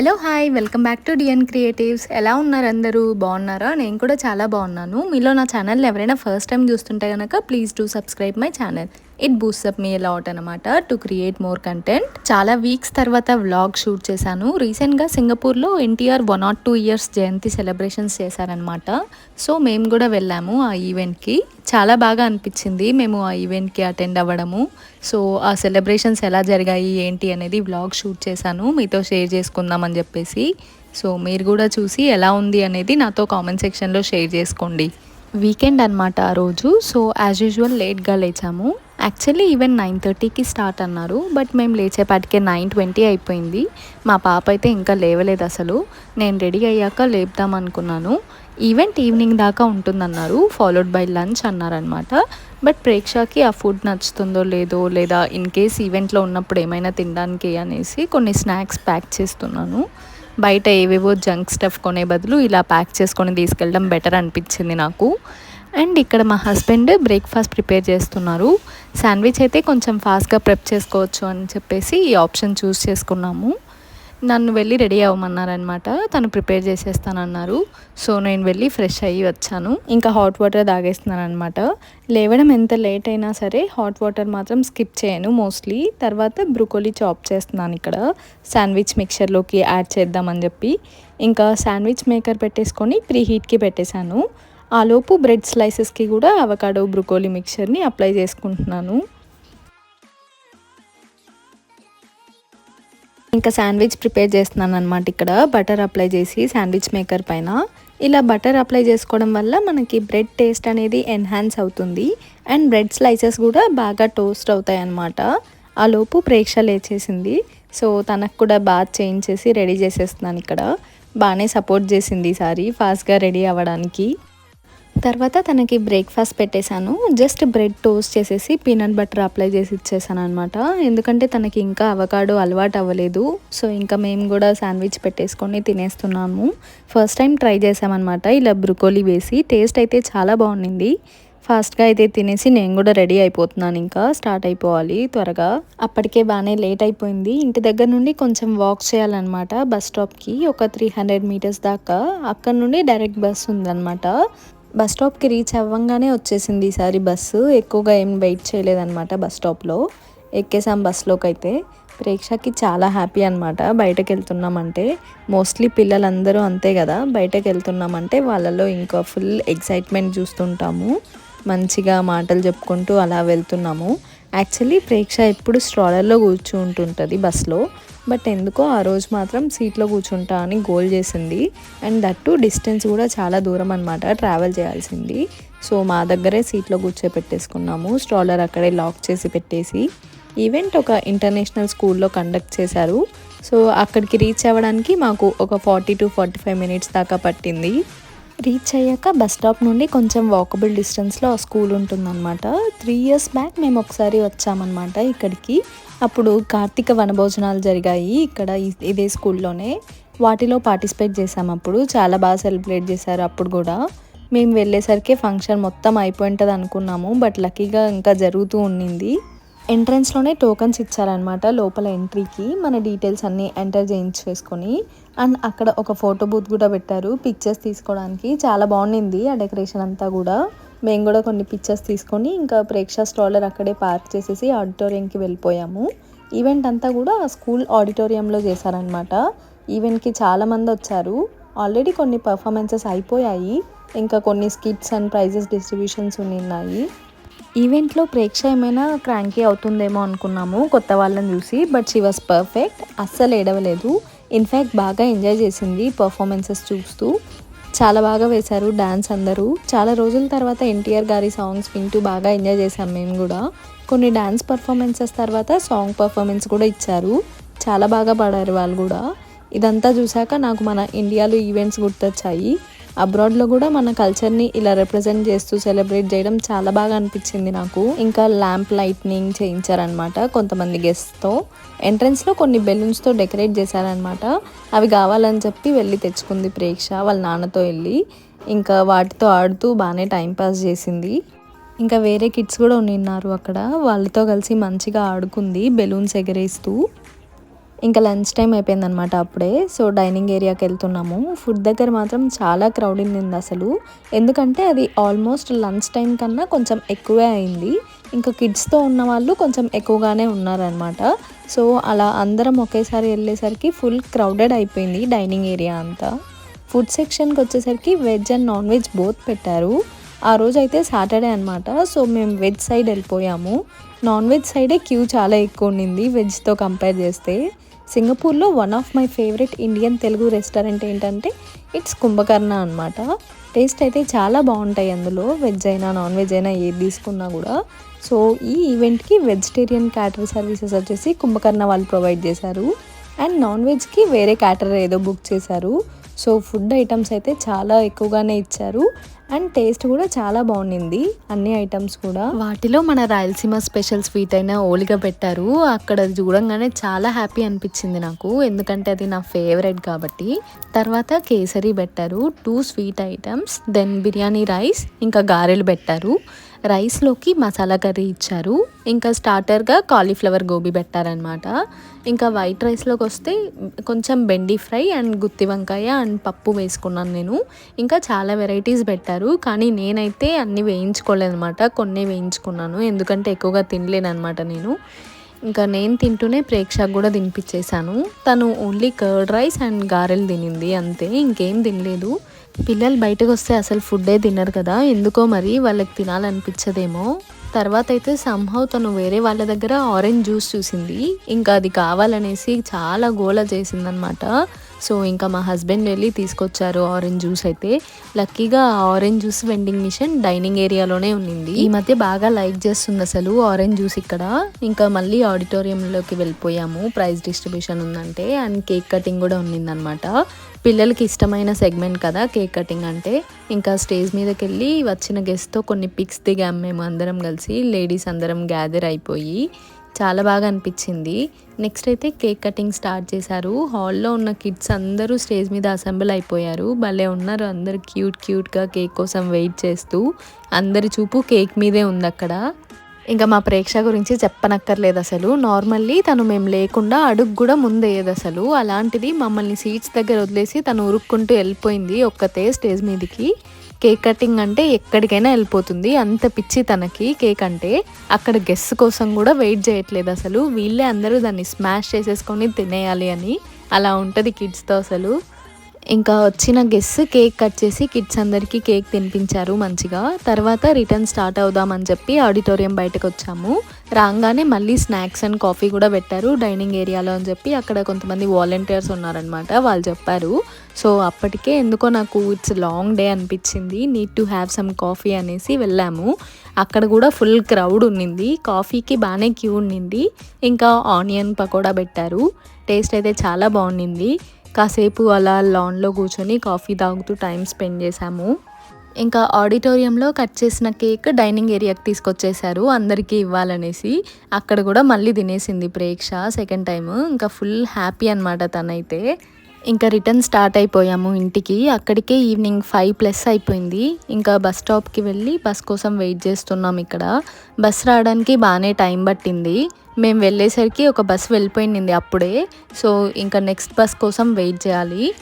Hello hi. Welcome back to DN creatives. ఎలా ఉన్నారు అందరూ? బాగున్నారా? నేను కూడా చాలా బాగున్నాను. మీలో నా ఛానల్ ఎవరైనా ఫస్ట్ టైం చూస్తుంటే కనుక please do subscribe my channel. It boost up me a lot అనమాట టు క్రియేట్ మోర్ కంటెంట్. చాలా వీక్స్ తర్వాత వ్లాగ్ షూట్ చేశాను. రీసెంట్గా సింగపూర్లో NTR one nought two years జయంతి సెలబ్రేషన్స్ చేశారనమాట సో మేము కూడా వెళ్ళాము ఆ ఈవెంట్కి. చాలా బాగా అనిపించింది మేము ఆ ఈవెంట్కి అటెండ్ అవ్వడము. సో ఆ సెలబ్రేషన్స్ ఎలా జరిగాయి ఏంటి అనేది వ్లాగ్ షూట్ చేశాను. మీతో షేర్ చేసుకుందామని చెప్పేసి. సో మీరు కూడా చూసి ఎలా ఉంది అనేది నాతో కామెంట్ సెక్షన్లో షేర్ చేసుకోండి. వీకెండ్ అనమాట ఆ రోజు. సో యాజ్ యూజువల్ లేట్గా లేచాము. యాక్చువల్లీ ఈవెన్ నైన్ థర్టీకి స్టార్ట్ అన్నారు బట్ మేము లేచేపాటికే నైన్ ట్వంటీ అయిపోయింది. మా పాప అయితే ఇంకా లేవలేదు అసలు. నేను రెడీ అయ్యాక లేపుదాం అనుకున్నాను. ఈవెంట్ ఈవినింగ్ దాకా ఉంటుందన్నారు ఫాలోడ్ బై లంచ్ అన్నారనమాట బట్ ప్రేక్షకి ఆ ఫుడ్ నచ్చుతుందో లేదో లేదా ఇన్ కేస్ ఈవెంట్లో ఉన్నప్పుడు ఏమైనా తినడానికి అనేసి కొన్ని స్నాక్స్ ప్యాక్ చేస్తున్నాను. బయట ఏవేవో జంక్ స్టఫ్ కొనే బదులు ఇలా ప్యాక్ చేసుకొని తీసుకెళ్ళడం బెటర్ అనిపించింది నాకు. అండ్ ఇక్కడ మా హస్బెండ్ బ్రేక్ఫాస్ట్ ప్రిపేర్ చేస్తున్నారు. శాండ్విచ్ అయితే కొంచెం ఫాస్ట్గా ప్రెప్ చేసుకోవచ్చు అని చెప్పేసి ఈ ఆప్షన్ చూస్ చేసుకున్నాము. నన్ను వెళ్ళి రెడీ అవ్వమన్నారనమాట తను ప్రిపేర్ చేసేస్తానన్నారు. సో నేను వెళ్ళి ఫ్రెష్ అయ్యి వచ్చాను. ఇంకా హాట్ వాటర్ తాగేస్తున్నాను అనమాట లేవడం ఎంత లేట్ అయినా సరే హాట్ వాటర్ మాత్రం స్కిప్ చేయను మోస్ట్లీ. తర్వాత బ్రూకోలీ చాప్ చేస్తున్నాను ఇక్కడ. శాండ్విచ్ మిక్చర్లోకి యాడ్ చేద్దామని చెప్పి. ఇంకా శాండ్విచ్ మేకర్ పెట్టేసుకొని ప్రీ హీట్కి పెట్టేశాను. ఆలోపు బ్రెడ్ స్లైసెస్కి కూడా అవకాడో బ్రూకోలీ మిక్చర్ని అప్లై చేసుకుంటున్నాను. ఇంకా శాండ్విచ్ ప్రిపేర్ చేస్తున్నాను అనమాట ఇక్కడ. బటర్ అప్లై చేసి శాండ్విచ్ మేకర్ పైన. ఇలా బటర్ అప్లై చేసుకోవడం వల్ల మనకి బ్రెడ్ టేస్ట్ అనేది ఎన్హాన్స్ అవుతుంది. అండ్ బ్రెడ్ స్లైసెస్ కూడా బాగా టోస్ట్ అవుతాయి అన్నమాట ఆ లోపు ప్రేక్ష లేచేసింది. సో తనకు కూడా బాగా చేంజ్ చేసి రెడీ చేసేస్తున్నాను ఇక్కడ. బాగానే సపోర్ట్ చేసింది ఈసారి ఫాస్ట్గా రెడీ అవ్వడానికి. తర్వాత తనకి బ్రేక్ఫాస్ట్ పెట్టేశాను. జస్ట్ బ్రెడ్ టోస్ట్ చేసేసి పీనట్ బటర్ అప్లై చేసి ఇచ్చేసాను అనమాట ఎందుకంటే తనకి ఇంకా అవకాడో అలవాటు అవ్వలేదు. సో ఇంకా మేము కూడా శాండ్విచ్ పెట్టేసుకొని తినేస్తున్నాము. ఫస్ట్ టైం ట్రై చేసామన్నమాట ఇలా బ్రుకోలీ వేసి టేస్ట్ అయితే చాలా బాగుండింది. ఫాస్ట్గా అయితే తినేసి నేను కూడా రెడీ అయిపోతున్నాను ఇంకా. స్టార్ట్ అయిపోవాలి త్వరగా. అప్పటికే బాగానే లేట్ అయిపోయింది. ఇంటి దగ్గర నుండి కొంచెం వాక్ చేయాలన్నమాట. బస్ స్టాప్కి ఒక త్రీ హండ్రెడ్ మీటర్స్ దాకా. అక్కడ నుండి డైరెక్ట్ బస్ ఉందన్నమాట. బస్ స్టాప్కి రీచ్ అవ్వంగానే వచ్చేసింది ఈసారి బస్సు. ఎక్కువగా ఏం వెయిట్ చేయలేదన్నమాట బస్ స్టాప్లో. ఎక్కేసాం బస్సులోకి అయితే ప్రేక్షకి చాలా హ్యాపీ అనమాట బయటకు వెళ్తున్నామంటే మోస్ట్లీ పిల్లలందరూ అంతే కదా. బయటకు వెళ్తున్నామంటే వాళ్ళలో ఇంకా ఫుల్ ఎక్సైట్మెంట్ చూస్తుంటాము. మంచిగా మాటలు చెప్పుకుంటూ అలా వెళ్తున్నాము. యాక్చువల్లీ ప్రేక్ష ఎప్పుడు స్ట్రాలర్లో కూర్చుంటుంటుంది బస్లో బట్ ఎందుకో ఆ రోజు మాత్రం సీట్లో కూర్చుంటా అని గోల్ చేసింది. అండ్ దట్టు డిస్టెన్స్ కూడా చాలా దూరం అనమాట ట్రావెల్ చేయాల్సింది. సో మా దగ్గరే సీట్లో కూర్చోపెట్టేసుకున్నాము స్ట్రాలర్ అక్కడే లాక్ చేసి పెట్టేసి. ఈవెంట్ ఒక ఇంటర్నేషనల్ స్కూల్లో కండక్ట్ చేశారు. సో అక్కడికి రీచ్ అవ్వడానికి మాకు ఒక forty to forty five minutes దాకా పట్టింది. రీచ్ అయ్యాక బస్ స్టాప్ నుండి కొంచెం వాకబుల్ డిస్టెన్స్లో ఆ స్కూల్ ఉంటుందన్నమాట. త్రీ ఇయర్స్ బ్యాక్ మేము ఒకసారి వచ్చామన్నమాట ఇక్కడికి. అప్పుడు కార్తీక వనభోజనాలు జరిగాయి ఇక్కడ ఇదే స్కూల్లోనే. వాటిలో పార్టిసిపేట్ చేసాం అప్పుడు. చాలా బాగా సెలబ్రేట్ చేశారు అప్పుడు కూడా. మేము వెళ్ళేసరికి ఫంక్షన్ మొత్తం అయిపోయింటుంది అనుకున్నాము బట్ లక్కీగా ఇంకా జరుగుతూ ఉండింది ఎంట్రన్స్లోనే టోకన్స్ ఇచ్చారనమాట లోపల ఎంట్రీకి. మన డీటెయిల్స్ అన్నీ ఎంటర్ చేయించేసుకొని అండ్ అక్కడ ఒక ఫోటో బూత్ కూడా పెట్టారు. పిక్చర్స్ తీసుకోవడానికి. చాలా బాగుండింది ఆ డెకరేషన్ అంతా కూడా. మేము కూడా కొన్ని పిక్చర్స్ తీసుకొని ఇంకా ప్రేక్ష స్టాలర్ అక్కడే పార్క్ చేసేసి ఆడిటోరియంకి వెళ్ళిపోయాము. ఈవెంట్ అంతా కూడా స్కూల్ ఆడిటోరియంలో చేశారనమాట ఈవెంట్కి చాలామంది వచ్చారు. ఆల్రెడీ కొన్ని పర్ఫార్మెన్సెస్ అయిపోయాయి. ఇంకా కొన్ని స్కిట్స్ అండ్ ప్రైజెస్ డిస్ట్రిబ్యూషన్స్ ఉన్నాయి. ఈవెంట్లో ప్రేక్ష ఏమైనా క్రాంకీ అవుతుందేమో అనుకున్నాము కొత్త వాళ్ళని చూసి బట్ షీ వాస్ పర్ఫెక్ట్ అస్సలు ఏడవలేదు. ఇన్ఫ్యాక్ట్ బాగా ఎంజాయ్ చేసింది పర్ఫార్మెన్సెస్ చూస్తూ. చాలా బాగా వేశారు డ్యాన్స్ అందరూ. చాలా రోజుల తర్వాత ఎన్టీఆర్ గారి సాంగ్స్ వింటూ బాగా ఎంజాయ్ చేసాం మేము కూడా. కొన్ని డ్యాన్స్ పర్ఫార్మెన్సెస్ తర్వాత సాంగ్ పర్ఫార్మెన్స్ కూడా ఇచ్చారు. చాలా బాగా పాడారు వాళ్ళు కూడా. ఇదంతా చూశాక నాకు మన ఇండియాలో ఈవెంట్స్ గుర్తొచ్చాయి. అబ్రాడ్లో కూడా మన కల్చర్ని ఇలా రిప్రజెంట్ చేస్తూ సెలబ్రేట్ చేయడం చాలా బాగా అనిపించింది నాకు. ఇంకా ల్యాంప్ లైట్నింగ్ చేయించారనమాట కొంతమంది గెస్ట్తో ఎంట్రన్స్లో కొన్ని బెలూన్స్తో డెకరేట్ చేశారనమాట అవి కావాలని చెప్పి వెళ్ళి తెచ్చుకుంది ప్రేక్ష వాళ్ళ నాన్నతో వెళ్ళి. ఇంకా వాటితో ఆడుతూ బాగానే టైంపాస్ చేసింది. ఇంకా వేరే కిడ్స్ కూడా ఉన్నారు అక్కడ. వాళ్ళతో కలిసి మంచిగా ఆడుకుంది బెలూన్స్ ఎగరేస్తూ. ఇంకా లంచ్ టైం అయిపోయిందనమాట అప్పుడే. సో డైనింగ్ ఏరియాకి వెళ్తున్నాము. ఫుడ్ దగ్గర మాత్రం చాలా క్రౌడ్ ఉంది అసలు. ఎందుకంటే అది ఆల్మోస్ట్ లంచ్ టైం కన్నా కొంచెం ఎక్కువే అయింది. ఇంకా కిడ్స్తో ఉన్న వాళ్ళు కొంచెం ఎక్కువగానే ఉన్నారనమాట సో అలా అందరం ఒకేసారి వెళ్ళేసరికి ఫుల్ క్రౌడెడ్ అయిపోయింది డైనింగ్ ఏరియా అంతా. ఫుడ్ సెక్షన్కి వచ్చేసరికి veg and non veg both పెట్టారు. ఆ రోజు అయితే సాటర్డే అనమాట సో మేము వెజ్ సైడ్ వెళ్ళిపోయాము. నాన్ వెజ్ సైడే క్యూ చాలా ఎక్కువ ఉండింది వెజ్తో కంపేర్ చేస్తే. సింగపూర్లో one of my favourite Indian Telugu restaurant ఏంటంటే ఇట్స్ కుంభకర్ణ అనమాట టేస్ట్ అయితే చాలా బాగుంటాయి అందులో వెజ్ అయినా నాన్ వెజ్ అయినా ఏది తీసుకున్నా కూడా. సో ఈ ఈవెంట్కి వెజిటేరియన్ క్యాటర్ సర్వీసెస్ వచ్చేసి కుంభకర్ణ వాళ్ళు ప్రొవైడ్ చేశారు. అండ్ నాన్ వెజ్కి వేరే క్యాటర్ ఏదో బుక్ చేశారు. సో ఫుడ్ ఐటమ్స్ అయితే చాలా ఎక్కువగానే ఇచ్చారు. అండ్ టేస్ట్ కూడా చాలా బాగుండింది. అన్ని ఐటమ్స్ కూడా. వాటిలో మన రాయలసీమ స్పెషల్ స్వీట్ అయిన ఓలిగా పెట్టారు. అక్కడ చూడంగానే చాలా హ్యాపీ అనిపించింది నాకు. ఎందుకంటే అది నా ఫేవరెట్ కాబట్టి. తర్వాత కేసరి పెట్టారు. Two sweet items then biryani rice ఇంకా గారెలు పెట్టారు. రైస్లోకి మసాలా కర్రీ ఇచ్చారు. ఇంకా స్టార్టర్గా కాలీఫ్లవర్ గోబీ పెట్టారనమాట ఇంకా వైట్ రైస్లోకి వస్తే కొంచెం బెండి ఫ్రై అండ్ గుత్తి వంకాయ అండ్ పప్పు వేసుకున్నాను నేను. ఇంకా చాలా వెరైటీస్ పెట్టారు. కానీ నేనైతే అన్నీ వేయించుకోలేదనమాట కొన్ని వేయించుకున్నాను. ఎందుకంటే ఎక్కువగా తినలేనమాట నేను. ఇంకా నేను తింటూనే ప్రేక్షకు కూడా తినిపించేశాను. తను ఓన్లీ కర్డ్ రైస్ అండ్ గారెలు తినింది అంతే. ఇంకేం తినలేదు. పిల్లలు బయటకు వస్తే అసలు ఫుడ్డే తినరు కదా. ఎందుకో మరి వాళ్ళకి తినాలనిపించదేమో. తర్వాత అయితే సంహవ్ తను వేరే వాళ్ళ దగ్గర ఆరెంజ్ జ్యూస్ చూసింది. ఇంకా అది కావాలనేసి చాలా గోల చేసిందనమాట సో ఇంకా మా హస్బెండ్ వెళ్ళి తీసుకొచ్చారు ఆరెంజ్ జ్యూస్ అయితే. లక్కీగా orange juice vending machine dining ఏరియాలోనే ఉన్నింది ఈ మధ్య బాగా లైక్ చేస్తుంది అసలు ఆరెంజ్ జ్యూస్ ఇక్కడ. ఇంకా మళ్ళీ ఆడిటోరియంలోకి వెళ్ళిపోయాము. ప్రైజ్ డిస్ట్రిబ్యూషన్ ఉందంటే అండ్ కేక్ కటింగ్ కూడా ఉన్నిందనమాట పిల్లలకి ఇష్టమైన సెగ్మెంట్ కదా కేక్ కటింగ్ అంటే. ఇంకా స్టేజ్ మీదకి వెళ్ళి వచ్చిన గెస్ట్తో కొన్ని పిక్స్ దిగాము మేము అందరం కలిసి. లేడీస్ అందరం గ్యాదర్ అయిపోయి. చాలా బాగా అనిపించింది. నెక్స్ట్ అయితే కేక్ కటింగ్ స్టార్ట్ చేశారు. హాల్లో ఉన్న కిడ్స్ అందరూ స్టేజ్ మీద అసెంబుల్ అయిపోయారు. భలే ఉన్నారు అందరు క్యూట్ క్యూట్గా కేక్ కోసం వెయిట్ చేస్తూ. అందరి చూపు కేక్ మీదే ఉంది అక్కడ. ఇంకా మా ప్రేక్ష గురించి చెప్పనక్కర్లేదు అసలు. నార్మల్లీ తను మేము లేకుండా అడుగు కూడా ముందేయదు అసలు. అలాంటిది మమ్మల్ని సీట్స్ దగ్గర వదిలేసి తను ఉరుక్కుంటూ వెళ్ళిపోయింది ఒక్కతే స్టేజ్ మీదకి. కేక్ కటింగ్ అంటే ఎక్కడికైనా వెళ్ళిపోతుంది. అంత పిచ్చి తనకి కేక్ అంటే అక్కడ గెస్ట్ కోసం కూడా వెయిట్ చేయట్లేదు అసలు. వీళ్ళే అందరూ దాన్ని స్మాష్ చేసేసుకొని తినేయాలి అని. అలా ఉంటుంది కిడ్స్తో అసలు. ఇంకా వచ్చిన గెస్ట్ కేక్ కట్ చేసి కిడ్స్ అందరికీ కేక్ తినిపించారు మంచిగా. తర్వాత రిటర్న్ స్టార్ట్ అవుదామని చెప్పి ఆడిటోరియం బయటకు వచ్చాము. రాగానే మళ్ళీ స్నాక్స్ అండ్ కాఫీ కూడా పెట్టారు డైనింగ్ ఏరియాలో అని చెప్పి అక్కడ కొంతమంది వాలంటీర్స్ ఉన్నారనమాట వాళ్ళు చెప్పారు. సో అప్పటికే ఎందుకో నాకు ఇట్స్ లాంగ్ డే అనిపించింది need to have some coffee అనేసి వెళ్ళాము. అక్కడ కూడా ఫుల్ క్రౌడ్ ఉన్నింది కాఫీకి బాగానే క్యూ ఉండింది ఇంకా ఆనియన్ పకోడా పెట్టారు. టేస్ట్ అయితే చాలా బాగుండింది. కాసేపు అలా లాన్లో కూర్చొని కాఫీ తాగుతూ టైం స్పెండ్ చేశాము. ఇంకా ఆడిటోరియంలో కట్ చేసిన కేక్ డైనింగ్ ఏరియాకి తీసుకొచ్చేసారు అందరికీ ఇవ్వాలనేసి. అక్కడ కూడా మళ్ళీ తినేసింది ప్రేక్ష సెకండ్ టైం ఇంకా ఫుల్ హ్యాపీ అనమాట తనైతే. ఇంకా రిటర్న్ స్టార్ట్ అయిపోయాము ఇంటికి. అక్కడికే ఈవినింగ్ ఫైవ్ ప్లస్ అయిపోయింది. ఇంకా బస్ స్టాప్కి వెళ్ళి బస్ కోసం వెయిట్ చేస్తున్నాం ఇక్కడ. బస్ రావడానికి బాగానే టైం పట్టింది. మేము వెళ్ళేసరికి ఒక బస్ వెళ్ళిపోయింది అప్పుడే. సో ఇంకా నెక్స్ట్ బస్ కోసం వెయిట్ చేయాలి.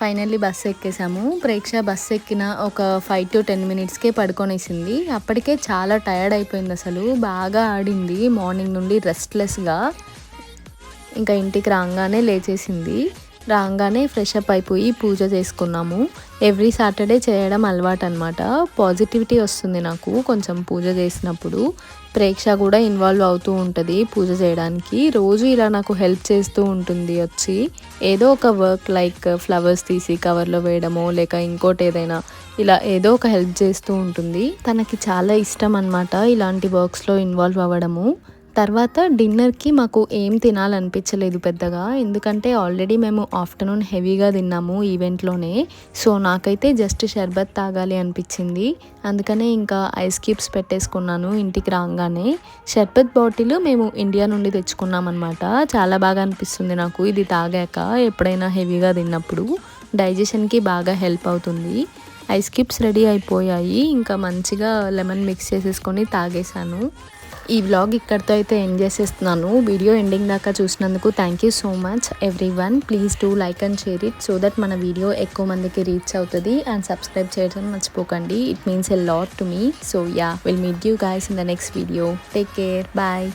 ఫైనల్లీ బస్ ఎక్కేసాము. ప్రేక్ష బస్ ఎక్కిన ఒక ఫైవ్ టు టెన్ మినిట్స్కే పడుకొనేసింది. అప్పటికే చాలా టయర్డ్ అయిపోయింది అసలు. బాగా ఆడింది. మార్నింగ్ నుండి రెస్ట్లెస్గా ఇంకా ఇంటికి రాగానే లేచేసింది. రాగానే ఫ్రెష్ అప్ అయిపోయి పూజ చేసుకున్నాము. ఎవ్రీ సాటర్డే చేయడం అలవాటు అనమాట పాజిటివిటీ వస్తుంది నాకు కొంచెం పూజ చేసినప్పుడు. ప్రేక్ష కూడా ఇన్వాల్వ్ అవుతూ ఉంటుంది పూజ చేయడానికి. రోజు ఇలా నాకు హెల్ప్ చేస్తూ ఉంటుంది వచ్చి. ఏదో ఒక వర్క్ లైక్ ఫ్లవర్స్ తీసి కవర్లో వేయడమో లేక ఇంకోటి ఏదైనా ఇలా ఏదో ఒక హెల్ప్ చేస్తూ ఉంటుంది. తనకి చాలా ఇష్టం అనమాట ఇలాంటి వర్క్స్లో ఇన్వాల్వ్ అవ్వడము. తర్వాత డిన్నర్కి మాకు ఏం తినాలనిపించలేదు పెద్దగా. ఎందుకంటే ఆల్రెడీ మేము ఆఫ్టర్నూన్ హెవీగా తిన్నాము ఈవెంట్లోనే. సో నాకైతే జస్ట్ షర్బత్ తాగాలి అనిపించింది. అందుకనే ఇంకా ఐస్ క్యూబ్స్ పెట్టేసుకున్నాను ఇంటికి రాగానే. షర్బత్ బాటిల్ మేము ఇండియా నుండి తెచ్చుకున్నామన్నమాట. చాలా బాగా అనిపిస్తుంది నాకు ఇది తాగాక ఎప్పుడైనా హెవీగా తిన్నప్పుడు. డైజెషన్కి బాగా హెల్ప్ అవుతుంది. ఐస్ క్యూబ్స్ రెడీ అయిపోయాయి. ఇంకా మంచిగా లెమన్ మిక్స్ చేసేసుకొని తాగేసాను ఈ వ్లాగ్ ఇక్కడితో అయితే ఎండ్ చేసేస్తున్నాను. వీడియో ఎండింగ్ దాకా చూసినందుకు thank you so much everyone please do like and share it so that మన వీడియో ఎక్కువ మందికి రీచ్ అవుతుంది అండ్ సబ్స్క్రైబ్ చేయడం మర్చిపోకండి. It means a lot to me so ya will meet you guys in the next video take care bye